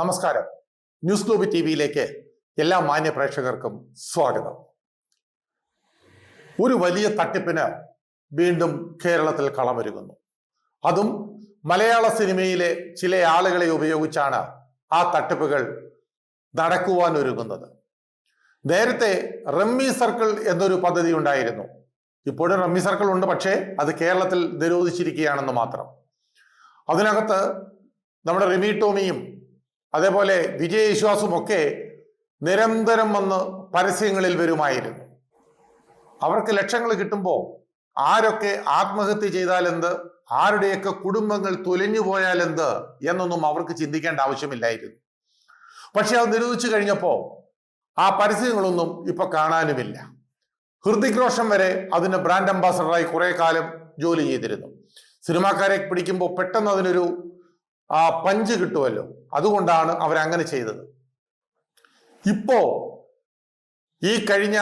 നമസ്കാരം. News ഗ്ലോബി T വിയിലേക്ക് എല്ലാ മാന്യ പ്രേക്ഷകർക്കും സ്വാഗതം. ഒരു വലിയ തട്ടിപ്പിന് വീണ്ടും കേരളത്തിൽ കളമൊരുങ്ങുന്നു. അതും മലയാള സിനിമയിലെ ചില ആളുകളെ ഉപയോഗിച്ചാണ് ആ തട്ടിപ്പുകൾ നടക്കുവാൻ ഒരുങ്ങുന്നത് നേരത്തെ റമ്മി സർക്കിൾ എന്നൊരു പദ്ധതി ഉണ്ടായിരുന്നു. ഇപ്പോഴും റമ്മി സർക്കിൾ ഉണ്ട് പക്ഷേ അത് കേരളത്തിൽ നിരോധിച്ചിരിക്കുകയാണെന്ന് മാത്രം. അതിനകത്ത് നമ്മുടെ റിമി ടോമിയും അതേപോലെ വിജയവിശ്വാസമൊക്കെ നിരന്തരം വന്ന് പരസ്യങ്ങളിൽ വരുമായിരുന്നു. അവർക്ക് ലക്ഷങ്ങൾ കിട്ടുമ്പോൾ ആരൊക്കെ ആത്മഹത്യ ചെയ്താൽ ചെയ്താലെന്ത്? ആരുടെയൊക്കെ കുടുംബങ്ങൾ തുലഞ്ഞു പോയാലെന്ത്? എന്നൊന്നും അവർക്ക് ചിന്തിക്കേണ്ട ആവശ്യമില്ലായിരുന്നു. പക്ഷെ അത് നിരോധിച്ചു കഴിഞ്ഞപ്പോൾ ആ പരസ്യങ്ങളൊന്നും ഇപ്പൊ കാണാനുമില്ല. ഹൃതിക് വരെ അതിന് ബ്രാൻഡ് അംബാസഡറായി കുറെ കാലം ജോലി ചെയ്തിരുന്നു. സിനിമാക്കാരെ പിടിക്കുമ്പോൾ പെട്ടെന്ന് അതിനൊരു ആ പഞ്ച് കിട്ടുമല്ലോ. അതുകൊണ്ടാണ് അവരങ്ങനെ ചെയ്തത്. ഇപ്പോ ഈ കഴിഞ്ഞ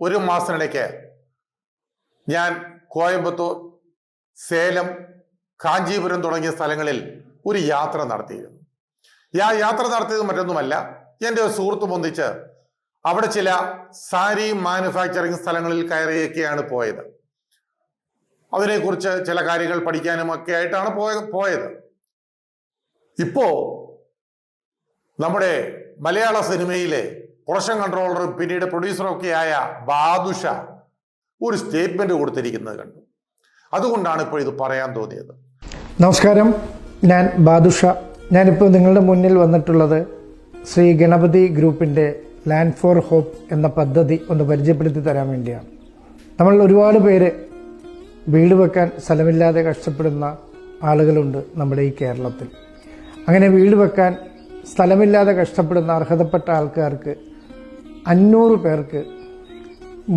ഒരു മാസത്തിനിടയ്ക്ക് ഞാൻ കോയമ്പത്തൂർ സേലം കാഞ്ചീപുരം തുടങ്ങിയ സ്ഥലങ്ങളിൽ ഒരു യാത്ര നടത്തിയിരുന്നു. ആ യാത്ര നടത്തിയത് മറ്റൊന്നുമല്ല. എന്റെ ഒരു സുഹൃത്തും ഒന്നിച്ച് അവിടെ ചില സാരി മാനുഫാക്ചറിങ് സ്ഥലങ്ങളിൽ കയറിയൊക്കെയാണ് പോയത്. അതിനെക്കുറിച്ച് ചില കാര്യങ്ങൾ പഠിക്കാനും ഒക്കെ ആയിട്ടാണ് പോയ പോയത്. ഇപ്പോ നമ്മുടെ മലയാള സിനിമയിലെ പ്രൊഡക്ഷൻ കൺട്രോളറും പിന്നീട് പ്രൊഡ്യൂസറും ഒക്കെ ആയ ബാദുഷ ഒരു സ്റ്റേറ്റ്മെന്റ് കൊടുത്തിരിക്കുന്നത് കണ്ടു. അതുകൊണ്ടാണ് ഇപ്പോൾ ഇത് പറയാൻ തോന്നിയത്. നമസ്കാരം. ഞാൻ ബാദുഷ. ഞാനിപ്പോൾ നിങ്ങളുടെ മുന്നിൽ വന്നിട്ടുള്ളത് ശ്രീ ഗണപതി ഗ്രൂപ്പിന്റെ ലാൻഡ് ഫോർ ഹോപ്പ് എന്ന പദ്ധതി ഒന്ന് പരിചയപ്പെടുത്തി തരാൻ വേണ്ടിയാണ്. നമ്മൾ ഒരുപാട് പേര് വീട് വെക്കാൻ സ്ഥലമില്ലാതെ കഷ്ടപ്പെടുന്ന ആളുകളുണ്ട് നമ്മുടെ ഈ കേരളത്തിൽ. അങ്ങനെ വീട് വെക്കാൻ സ്ഥലമില്ലാതെ കഷ്ടപ്പെടുന്ന അർഹതപ്പെട്ട ആൾക്കാർക്ക് അഞ്ഞൂറ് പേർക്ക്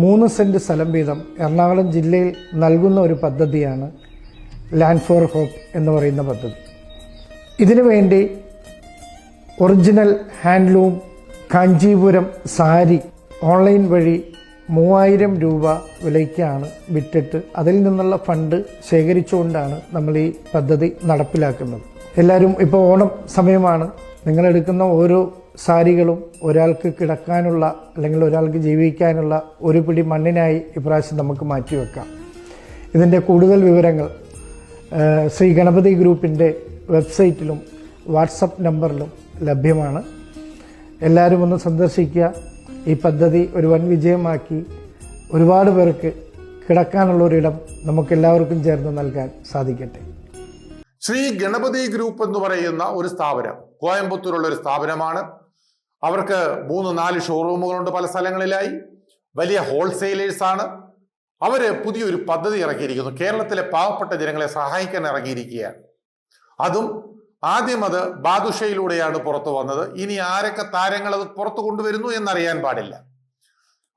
മൂന്ന് സെന്റ് സ്ഥലം വീതം എറണാകുളം ജില്ലയിൽ നൽകുന്ന ഒരു പദ്ധതിയാണ് ലാൻഡ് ഫോർ ഹോപ്പ് എന്ന് പറയുന്ന പദ്ധതി. ഇതിനു വേണ്ടി original handloom Kanchipuram sari online വഴി മൂവായിരം രൂപ വിലയ്ക്കാണ് വിറ്റിട്ട് അതിൽ നിന്നുള്ള ഫണ്ട് ശേഖരിച്ചുകൊണ്ടാണ് നമ്മൾ ഈ പദ്ധതി നടപ്പിലാക്കുന്നത്. എല്ലാവരും ഇപ്പോൾ ഓണം സമയമാണ്. നിങ്ങളെടുക്കുന്ന ഓരോ സാരികളും ഒരാൾക്ക് കിടക്കാനുള്ള അല്ലെങ്കിൽ ഒരാൾക്ക് ജീവിക്കാനുള്ള ഒരു പിടി മണ്ണിനായി ഇപ്രാവശ്യം നമുക്ക് മാറ്റിവെക്കാം ഇതിന്റെ കൂടുതൽ വിവരങ്ങൾ ശ്രീ ഗണപതി ഗ്രൂപ്പിന്റെ വെബ്സൈറ്റിലും വാട്സപ്പ് നമ്പറിലും ലഭ്യമാണ്. എല്ലാവരും ഒന്ന് സന്ദർശിക്കുക. ഈ പദ്ധതി ഒരു വൻ വിജയമാക്കി ഒരുപാട് പേർക്ക് കിടക്കാനുള്ള ഒരിടം നമുക്കെല്ലാവർക്കും ചേർന്ന് നൽകാൻ സാധിക്കട്ടെ. ശ്രീ ഗണപതി ഗ്രൂപ്പ് എന്ന് പറയുന്ന ഒരു സ്ഥാപനം കോയമ്പത്തൂരുള്ള ഒരു സ്ഥാപനമാണ്. അവർക്ക് മൂന്ന് നാല് ഷോറൂമുകളുണ്ട് പല സ്ഥലങ്ങളിലായി. വലിയ ഹോൾസെയിലേഴ്സ് ആണ്. അവർ പുതിയൊരു പദ്ധതി ഇറക്കിയിരിക്കുന്നു. കേരളത്തിലെ പാവപ്പെട്ട ജനങ്ങളെ സഹായിക്കാൻ ഇറങ്ങിയിരിക്കുകയാണ്. അതും ആദ്യം അത് ബാദുഷയിലൂടെയാണ് പുറത്തു വന്നത്. ഇനി ആരൊക്കെ താരങ്ങൾ അത് പുറത്തു കൊണ്ടുവരുന്നു എന്നറിയാൻ പാടില്ല.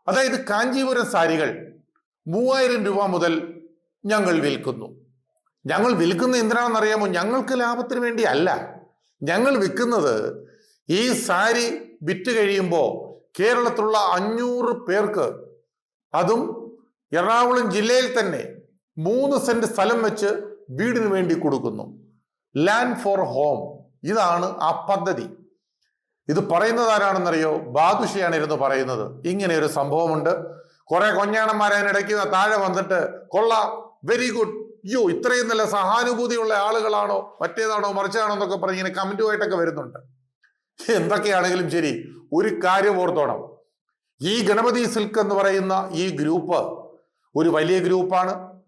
അതായത് കാഞ്ചീപുരം സാരികൾ മൂവായിരം രൂപ മുതൽ ഞങ്ങൾ വിൽക്കുന്നു. ഞങ്ങൾ വിൽക്കുന്ന എന്തിനാണെന്ന് അറിയാമോ? ഞങ്ങൾക്ക് ലാഭത്തിന് വേണ്ടി അല്ല ഞങ്ങൾ വിൽക്കുന്നത് ഈ സാരി വിറ്റ് കഴിയുമ്പോൾ കേരളത്തിലുള്ള അഞ്ഞൂറ് പേർക്ക് അതും എറണാകുളം ജില്ലയിൽ തന്നെ മൂന്ന് സെന്റ് സ്ഥലം വെച്ച് വീടിന് വേണ്ടി കൊടുക്കുന്നു. ലാൻഡ് ഫോർ ഹോം ഇതാണ് ആ പദ്ധതി. ഇത് പറയുന്നത് ആരാണെന്നറിയോ? ബാദുഷയാണ് ഇരുന്ന് പറയുന്നത്. ഇങ്ങനെ ഒരു സംഭവമുണ്ട്. കുറെ കൊഞ്ഞാണന്മാർ അതിനിടയ്ക്ക് താഴെ വന്നിട്ട് കൊള്ളാം. വെരി ഗുഡ് അയ്യോ ഇത്രയും നല്ല സഹാനുഭൂതിയുള്ള ആളുകളാണോ? മറ്റേതാണോ? മറിച്ചതാണോ എന്നൊക്കെ പറഞ്ഞ് ഇങ്ങനെ കമന്റുമായിട്ടൊക്കെ വരുന്നുണ്ട്. എന്തൊക്കെയാണെങ്കിലും ശരി ഒരു കാര്യം ഓർത്തോണം. ഈ ഗണപതി സിൽക്ക് എന്ന് പറയുന്ന ഈ ഗ്രൂപ്പ് ഒരു വലിയ ഗ്രൂപ്പാണ്.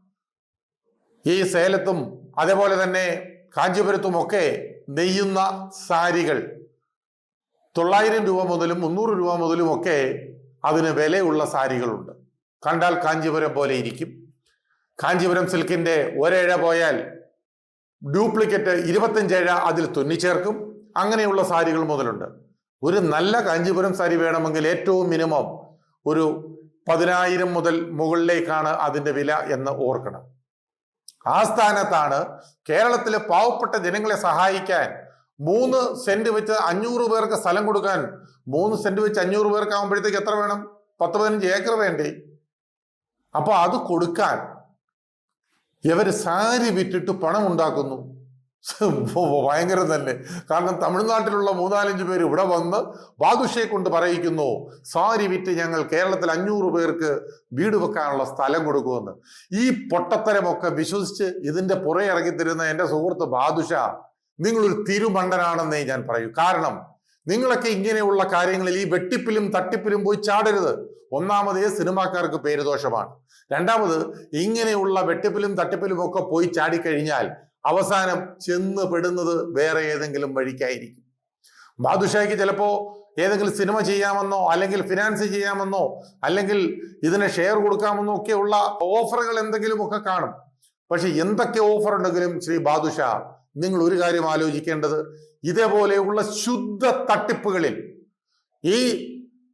ഈ സേലത്തും അതേപോലെ തന്നെ കാഞ്ചീപുരത്തും ഒക്കെ നെയ്യുന്ന സാരികൾ തൊള്ളായിരം രൂപ മുതലും മുന്നൂറ് രൂപ മുതലും ഒക്കെ അതിന് വിലയുള്ള സാരികളുണ്ട്. കണ്ടാൽ കാഞ്ചീപുരം പോലെ ഇരിക്കും. കാഞ്ചീപുരം സിൽക്കിന്റെ ഒരേഴ പോയാൽ ഡ്യൂപ്ലിക്കറ്റ് ഇരുപത്തഞ്ചേഴ അതിൽ തുന്നിച്ചേർക്കും. അങ്ങനെയുള്ള സാരികൾ മുതലുണ്ട്. ഒരു നല്ല കാഞ്ചീപുരം സാരി വേണമെങ്കിൽ ഏറ്റവും മിനിമം ഒരു പതിനായിരം മുതൽ മുകളിലേക്കാണ് അതിന്റെ വില എന്ന് ഓർക്കണം. ആ സ്ഥാനത്താണ് കേരളത്തിലെ പാവപ്പെട്ട ജനങ്ങളെ സഹായിക്കാൻ മൂന്ന് സെന്റ് വെച്ച് അഞ്ഞൂറ് പേർക്ക് സ്ഥലം കൊടുക്കാൻ മൂന്ന് സെന്റ് വെച്ച് അഞ്ഞൂറ് പേർക്ക് ആകുമ്പോഴത്തേക്ക് എത്ര വേണം? പത്ത് പതിനഞ്ച് ഏക്കർ വേണ്ടി? അപ്പൊ അത് കൊടുക്കാൻ ഇവർ സാരി വിറ്റിട്ട് പണം ഉണ്ടാക്കുന്നു. ഭയങ്കരം തന്നെ. കാരണം തമിഴ്നാട്ടിലുള്ള മൂന്നാലഞ്ച് പേര് ഇവിടെ വന്ന് ബാദുഷയെ കൊണ്ട് പറയിക്കുന്നു സാരി വിറ്റ് ഞങ്ങൾ കേരളത്തിൽ അഞ്ഞൂറ് പേർക്ക് വീട് വെക്കാനുള്ള സ്ഥലം കൊടുക്കുമെന്ന്. ഈ പൊട്ടത്തരമൊക്കെ വിശ്വസിച്ച് ഇതിന്റെ പുറകെ ഇറങ്ങിത്തരുന്ന എന്റെ സുഹൃത്ത് ബാദുഷ നിങ്ങളൊരു തിരുമണ്ടനാണെന്നേ ഞാൻ പറയൂ. കാരണം നിങ്ങളൊക്കെ ഇങ്ങനെയുള്ള കാര്യങ്ങളിൽ ഈ വെട്ടിപ്പിലും തട്ടിപ്പിലും പോയി ചാടരുത്. ഒന്നാമതേ സിനിമാക്കാർക്ക് പേരുദോഷമാണ്. രണ്ടാമത് ഇങ്ങനെയുള്ള വെട്ടിപ്പിലും തട്ടിപ്പിലും ഒക്കെ പോയി ചാടിക്കഴിഞ്ഞാൽ അവസാനം ചെന്ന് പെടുന്നത് വേറെ ഏതെങ്കിലും വഴിക്കായിരിക്കും. ബാദുഷായ്ക്ക് ചിലപ്പോ ഏതെങ്കിലും സിനിമ ചെയ്യാമെന്നോ അല്ലെങ്കിൽ ഫിനാൻസ് ചെയ്യാമെന്നോ അല്ലെങ്കിൽ ഇതിന് ഷെയർ കൊടുക്കാമെന്നോ ഒക്കെയുള്ള ഓഫറുകൾ എന്തെങ്കിലും ഒക്കെ കാണും. പക്ഷെ എന്തൊക്കെ ഓഫർ ഉണ്ടെങ്കിലും ശ്രീ ബാദുഷാ നിങ്ങൾ ഒരു കാര്യം ആലോചിക്കേണ്ടത് ഇതേപോലെയുള്ള ശുദ്ധ തട്ടിപ്പുകളിൽ ഈ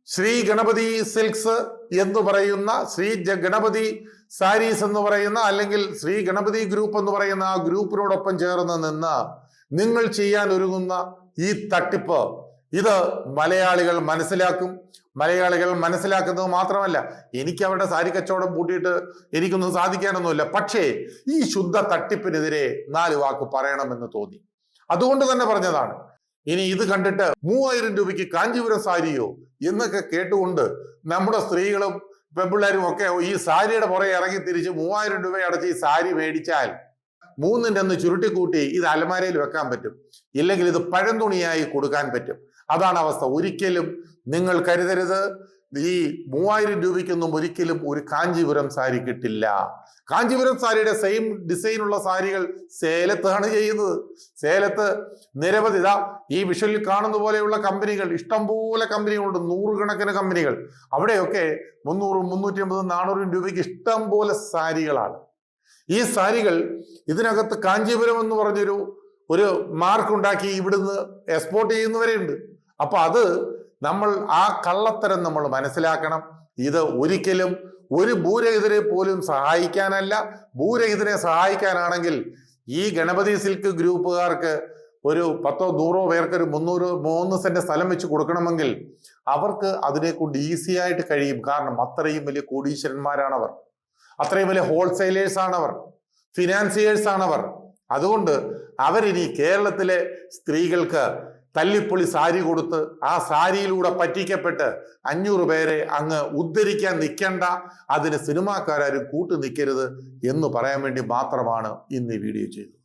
ശ്രീ ഗണപതി സിൽക്സ് എന്ന് പറയുന്ന ശ്രീ ഗണപതി സാരീസ് എന്ന് പറയുന്ന അല്ലെങ്കിൽ ശ്രീ ഗണപതി ഗ്രൂപ്പ് എന്ന് പറയുന്ന ആ ഗ്രൂപ്പിനോടൊപ്പം ചേർന്ന് നിന്ന് നിങ്ങൾ ചെയ്യാൻ ഒരുങ്ങുന്ന ഈ തട്ടിപ്പ്. ഇത് മലയാളികൾ മനസ്സിലാക്കും. മലയാളികൾ മനസ്സിലാക്കുന്നത് മാത്രമല്ല എനിക്ക് അവരുടെ സാരി കച്ചവടം പൂട്ടിയിട്ട് എനിക്കൊന്നും സാധിക്കാനൊന്നുമില്ല. പക്ഷേ ഈ ശുദ്ധ തട്ടിപ്പിനെതിരെ നാല് വാക്ക് പറയണമെന്ന് തോന്നി. അതുകൊണ്ട് തന്നെ പറഞ്ഞതാണ് ഇനി ഇത് കണ്ടിട്ട് മൂവായിരം രൂപയ്ക്ക് കാഞ്ചീപുരം സാരിയോ എന്നൊക്കെ കേട്ടുകൊണ്ട് നമ്മുടെ സ്ത്രീകളും പെമ്പിള്ളേരും ഒക്കെ ഈ സാരിയുടെ പുറകെ ഇറങ്ങി തിരിച്ച് മൂവായിരം രൂപ അടച്ച് ഈ സാരി മേടിച്ചാൽ മൂന്നിന്റെ ഒന്ന് ചുരുട്ടിക്കൂട്ടി ഇത് അലമാരയിൽ വെക്കാൻ പറ്റും. ഇല്ലെങ്കിൽ ഇത് പഴം തുണിയായി കൊടുക്കാൻ പറ്റും. അതാണ് അവസ്ഥ. ഒരിക്കലും നിങ്ങൾ കരുതരുത്. ഈ മൂവായിരം രൂപയ്ക്കൊന്നും ഒരിക്കലും ഒരു കാഞ്ചീപുരം സാരി കിട്ടില്ല. കാഞ്ചീപുരം സാരിയുടെ സെയിം ഡിസൈനുള്ള സാരികൾ സേലത്താണ് ചെയ്യുന്നത്. സേലത്ത് നിരവധി ഇതാ ഈ വിഷുവിൽ കാണുന്ന പോലെയുള്ള കമ്പനികൾ ഇഷ്ടംപോലെ കമ്പനികളുണ്ട് നൂറുകണക്കിന് കമ്പനികൾ അവിടെയൊക്കെ മുന്നൂറും മുന്നൂറ്റി അമ്പതും നാനൂറും രൂപയ്ക്ക് ഇഷ്ടംപോലെ സാരികളാണ്. ഈ സാരികൾ ഇതിനകത്ത് കാഞ്ചീപുരം എന്ന് പറഞ്ഞൊരു ഒരു മാർക്ക് ഉണ്ടാക്കി ഇവിടുന്ന് എക്സ്പോർട്ട് ചെയ്യുന്നവരെയുണ്ട് അപ്പൊ അത് നമ്മൾ ആ കള്ളത്തരം നമ്മൾ മനസ്സിലാക്കണം. ഇത് ഒരിക്കലും ഒരു ഭൂരഹിതരെ പോലും സഹായിക്കാനല്ല. ഭൂരഹിതരെ സഹായിക്കാനാണെങ്കിൽ ഈ ഗണപതി സിൽക്ക് ഗ്രൂപ്പുകാർക്ക് ഒരു പത്തോ നൂറോ പേർക്ക് ഒരു മുന്നൂറ് മൂന്ന് സെന്റ് സ്ഥലം വെച്ച് കൊടുക്കണമെങ്കിൽ അവർക്ക് അതിനെ കൊണ്ട് ഈസി ആയിട്ട് കഴിയും. കാരണം അത്രയും വലിയ കോടീശ്വരന്മാരാണവർ. അത്രയും വലിയ ഹോൾസെയിലേഴ്സ് ആണവർ. ഫിനാൻസിയേഴ്സ് ആണവർ. അതുകൊണ്ട് അവരിനി കേരളത്തിലെ സ്ത്രീകൾക്ക് തല്ലിപ്പൊളി സാരി കൊടുത്ത് ആ സാരിയിലൂടെ പറ്റിക്കപ്പെട്ട് അഞ്ഞൂറ് പേരെ അങ്ങ് ഉദ്ധരിക്കാൻ നിൽക്കണ്ട അതിന് സിനിമാക്കാരും കൂട്ടു നിൽക്കരുത് എന്ന് പറയാൻ വേണ്ടി മാത്രമാണ് ഇന്ന് ഈ വീഡിയോ ചെയ്തത്.